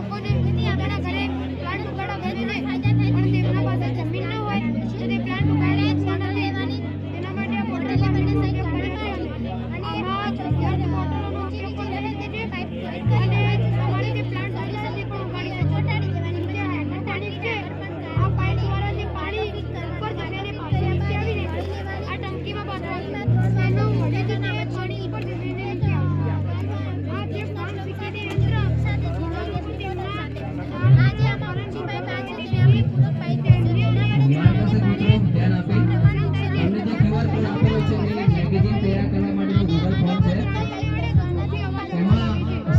ಮುಖದ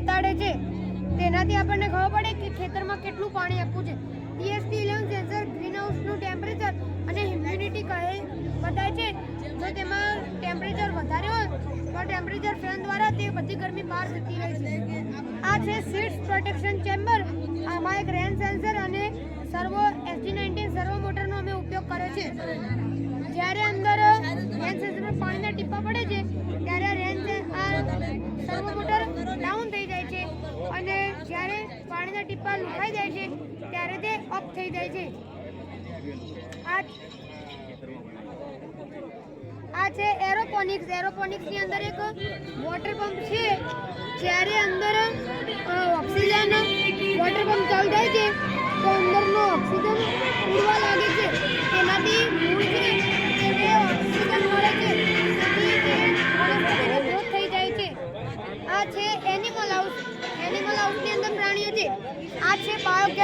બતાડે છે. તેનાથી આપણને ખબર પડે કે ખેતરમાં કેટલું પાણી આપવું છે. બીએસટી ઇલેવન સેન્સર ગ્રીન હાઉસનું ટેમ્પરેચર અને હ્યુમિડિટી કહે, બતાવે છે. જો તેમાં ટેમ્પરેચર વધારે હોય, તો ટેમ્પરેચર ફેન દ્વારા તે બધી ગરમી બહાર જતી રહે છે. આ છે સીડ્સ પ્રોટેક્શન ચેમ્બર આમાં એક રેન સેન્સર અને સર્વો એસટી નાઇન્ટીન સર્વો મોટરનો અમે ઉપયોગ કર્યો છે. જ્યારે અંદર પાણીના ટીપા લુખાઈ જાય છે, ત્યારે તે અપ થઈ જાય છે. આ છે એરોપોનિક્સ એરોપોનિક્સની અંદર એક વોટર પંપ છે, જ્યારે અંદર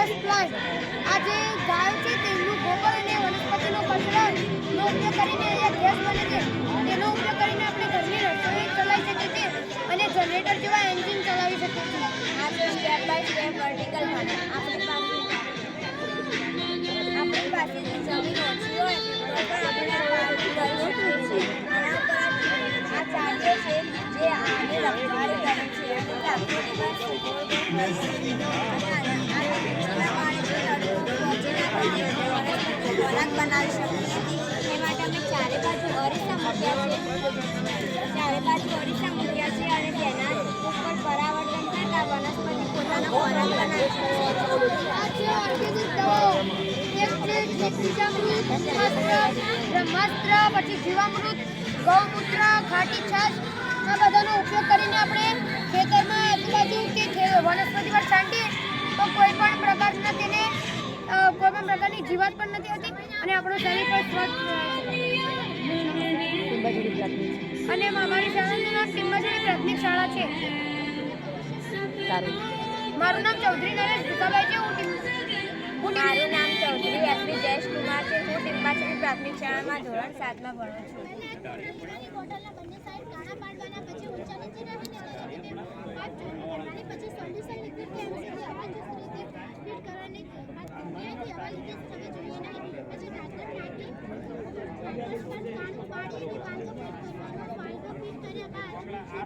બાયોગેસ પ્લાન્ટ આ જે ગાયો છે તેનું ગોબર અને વનસ્પતિનો કચરાનો ઉપયોગ કરીને અહીંયા ગેસ બને છે. તેનો ઉપયોગ કરીને આપણે ઘરની રસોઈ ચલાવી શકીએ છીએ અને જનરેટર જેવા એન્જિન ચલાવી શકીએ છીએ. આ છે step by step vertical farming આપણી પાસે આપણી પાસે જે જમીન ઓછી હોય, તો પણ આપણે આ કરવું છીએ આના ઉપર આ ચાર્જો છે, જે આને રખવાડી કરે છે. અને ખોરાક બનાવી શકીએ એ માટે અમે ચારે અરીસા મૂક્યા છે. ચારે બાજુ અરીસા મૂક્યા છે અને તેના ઉપર પરાવર્તન કરતા વનસ્પતિ પોતાનો ખોરાક બનાવી બ્રહ્માસ્ત્ર, પછી જીવામૃત, ગૌમૂત્ર, ખાટી છાશ, આ બધાનો ઉપયોગ કરીને આપણે આપણું શરીર પણ સ્વસ્થ રહે. છે અને અમારી શાળાનું નામ ટીમ્બાજોડી પ્રાથમિક શાળા છે. મારું નામ ચૌધરી નરેશ ભીખાભાઈ છે હું હું મારું નામ ચૌધરી એસપી જયેશ કુમાર છે. હું ટિંબાચડી પ્રાથમિક શાળામાં ધોરણ સાતમાં ભણું છું. છે ને